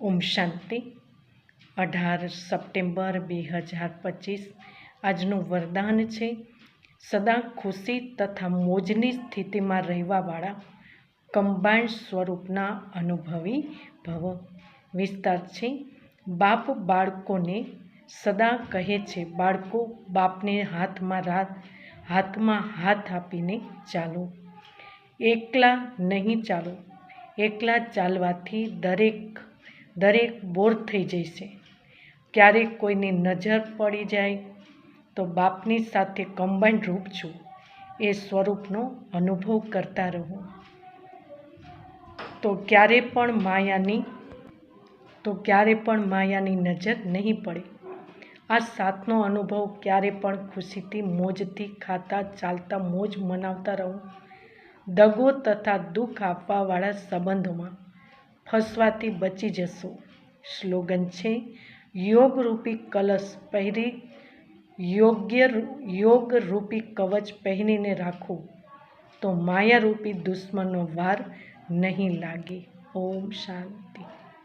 ઓમ શાંતિ. અઢાર સપ્ટેમ્બર બે હજાર પચીસ. આજનું વરદાન છે, સદા ખુશી તથા મોજની સ્થિતિમાં રહેવાવાળા કમ્બાઇન્ડ સ્વરૂપના અનુભવી ભવ. વિસ્તાર છે, બાપ બાળકોને સદા કહે છે, બાળકો બાપને હાથમાં હાથમાં હાથ આપીને ચાલો. એકલા નહીં ચાલો, એકલા ચાલવાથી દરેક દરેક બોર થઈ જશે ક્યારેક કોઈની નજર પડી જાય, તો બાપની સાથે કમ્બાઈન્ડ રૂપ છું. એ સ્વરૂપનો અનુભવ કરતા રહો. તો ક્યારે પણ માયાની, તો ક્યારે પણ માયાની નજર નહીં પડે. આ સાથનો અનુભવ ક્યારે પણ ખુશીથી મોજથી ખાતા ચાલતા મોજ મનાવતા રહો. દગો તથા દુઃખ આપવાવાળા સંબંધોમાં ફસવાથી બચી જશો. સ્લોગન છે, યોગરૂપી કલશ પહેરી, યોગ્ય યોગરૂપી કવચ પહેરીને રાખો. તો માયારૂપી દુશ્મનનો વાર નહીં લાગે. ઓમ શાંતિ.